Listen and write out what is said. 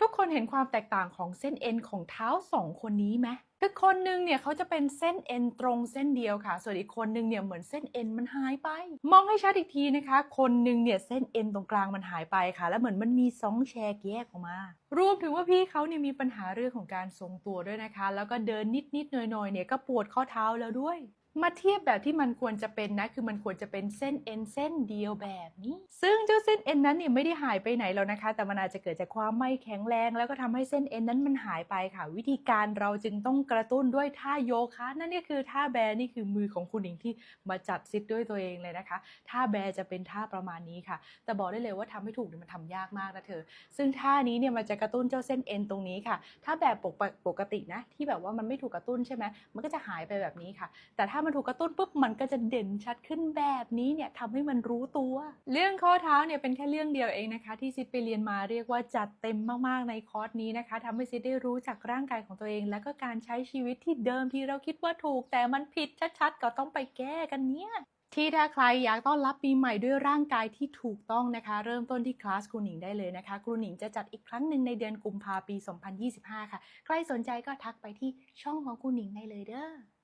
ทุกคนเห็นความแตกต่างของเส้นเอ็นของเท้าสองคนนี้ไหมคือคนหนึงเนี่ยเขาจะเป็นเส้นเอ็นตรงเส้นเดียวค่ะ ส่วนอีกคนหนึงเนี่ยเหมือนเส้นเอ็นมันหายไป มองให้ชัดอีกทีนะคะ คนหนึงเนี่ยเส้นเอ็นตรงกลางมันหายไปค่ะ แล้วเหมือนมันมีสองแฉกแยกออกมารวมถึงว่าพี่เขาเนี่ยมีปัญหาเรื่องของการทรงตัวด้วยนะคะ แล้วก็เดินนิดๆหน่อยๆเนี่ยก็ปวดข้อเท้าแล้วด้วย มาเทียบแบบที่มันควรจะเป็นนะ คือมันควรจะเป็นเส้นเอ็นเส้นเดียวแบบนี้ ซึ่งเจ้าเส้นเอ็นนั้นเนี่ยไม่ได้หายไปไหนแล้วนะคะ แต่มันอาจจะเกิดจากความไม่แข็งแรง แล้วก็ทำให้เส้นเอ็นนั้นมันหายไปค่ะ วิธีการเราจึงต้องกระตุ้นด้วยท่าโยคะนั่นก็คือท่าแบร์นี่คือมือของคุณหญิงที่มาจัดซิดด้วยตัวเองเลยนะคะ ท่าแบร์จะเป็นท่าประมาณนี้ค่ะ แต่บอกได้เลยว่าทำให้ถูกเนี่ยมันทำยากมากนะเธอ ซึ่งท่านี้เนี่ยมันจะกระตุ้นเจ้าเส้นเอ็นตรงนี้ค่ะ ถ้าแบบปกปกตินะที่แบบว่ามันไม่ถูกกระตุ้นใช่ไหมมันก็จะหายไปแบบนี้ค่ะ แต่ถ้ามันถูกกระตุ้นปุ๊บมันก็จะเด่นชัดขึ้นแบบนี้เนี่ยทำให้มันรู้ตัว เรื่องข้อเท้าเนี่ยเป็นแค่เรื่องเดียวเองนะคะ ที่ซิดไปเรียนมาเรียกว่าจัดเต็มมากๆในคอร์สนี้นะคะทำให้ซิดได้รู้จักร่างกายของตัวเอง และก็การใช้ชีวิตที่เดิมที่เราคิดว่าถูก แต่มันผิดชัดๆก็ต้องไปแก้กันเนี่ยที่ถ้าใครอยากต้อนรับปีใหม่ด้วยร่างกายที่ถูกต้องนะคะ เริ่มต้นที่คลาสครูหนิงได้เลยนะคะครูหนิงจะจัดอีกครั้งหนึ่งในเดือนกุมภาปี 2025 ค่ะ ใครสนใจก็ทักไปที่ช่องของครูหนิงได้เลยเด้อ